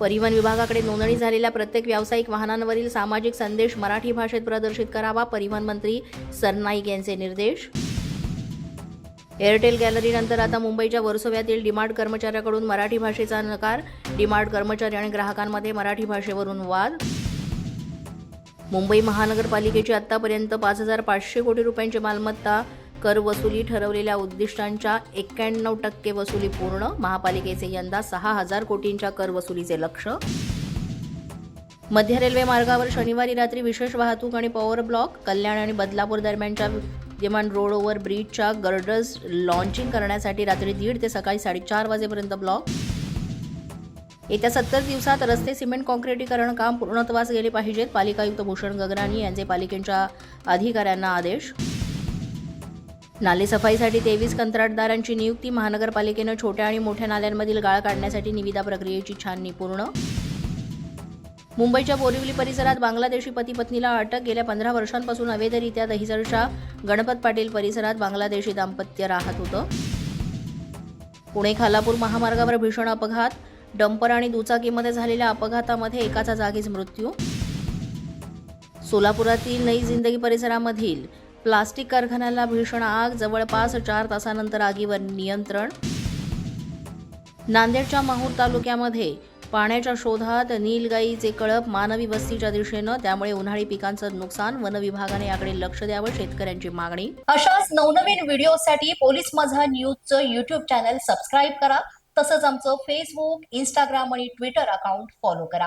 परिवहन विभागाकडे नोंदणी झालेल्या प्रत्येक व्यावसायिक वाहनांवरील सामाजिक संदेश मराठी भाषेत प्रदर्शित करावा परिवहन मंत्री सरनाईक यांचे निर्देश. एअरटेल गॅलरीनंतर आता मुंबईच्या वर्सोव्यातील डिमार्ट कर्मचाऱ्याकडून मराठी भाषेचा नकार डिमार्ट कर्मचारी आणि ग्राहकांमध्ये मराठी भाषेवरून वाद. मुंबई महानगरपालिकेची आतापर्यंत पाच हजार पाचशे कोटी रुपयांची मालमत्ता कर वसुली ठरवलेल्या उद्दिष्टांच्या एक्क्याण्णव टक्के वसुली पूर्ण. महापालिकेचे यंदा सहा हजार कोटींच्या कर वसुलीचे लक्ष. मध्य रेल्वे मार्गावर शनिवारी रात्री विशेष वाहतूक आणि पॉवर ब्लॉक कल्याण आणि बदलापूर दरम्यानच्या विद्यमान रोड ओव्हर ब्रिजच्या गर्डर्स लॉन्चिंग करण्यासाठी रात्री दीड ते सकाळी साडेचार वाजेपर्यंत ब्लॉक. येत्या सत्तर दिवसात रस्ते सिमेंट कॉन्क्रिटीकरण काम पूर्णत्वास गेले पाहिजेत पालिका आयुक्त भूषण गगराणी यांचे पालिकेच्या अधिकाऱ्यांना आदेश. नालेसफाईसाठी तेवीस कंत्राटदारांची नियुक्ती महानगरपालिकेनं छोट्या आणि मोठ्या नाल्यांमधील गाळ काढण्यासाठी निविदा प्रक्रियेची छाननी पूर्ण. मुंबईच्या बोरिवली परिसरात बांगलादेशी पती पत्नीला अटक गेल्या पंधरा वर्षांपासून अवैधरित्या दहिसरच्या गणपत पाटील परिसरात बांगलादेशी दाम्पत्य राहत होतं. पुणे खालापूर महामार्गावर भीषण अपघात डंपर आणि दुचाकीमध्ये झालेल्या अपघातामध्ये एकाचा जागीच मृत्यू. सोलापुरातील नई जिंदगी परिसरामधील प्लास्टिक कारखान्याला भीषण आग जवळपास चार तासानंतर आगीवर नियंत्रण. नांदेडच्या माहूर तालुक्यामध्ये पाण्याच्या शोधात नीलगाईचे कळप मानवी वस्तीच्या दिशेनं त्यामुळे उन्हाळी पिकांचं नुकसान वन विभागाने याकडे लक्ष द्यावं शेतकऱ्यांची मागणी. अशाच नवनवीन व्हिडिओसाठी पोलीस माझा न्यूजचं युट्यूब चॅनल सबस्क्राईब करा. तसंच आमचं फेसबुक इंस्टाग्राम आणि ट्विटर अकाउंट फॉलो करा.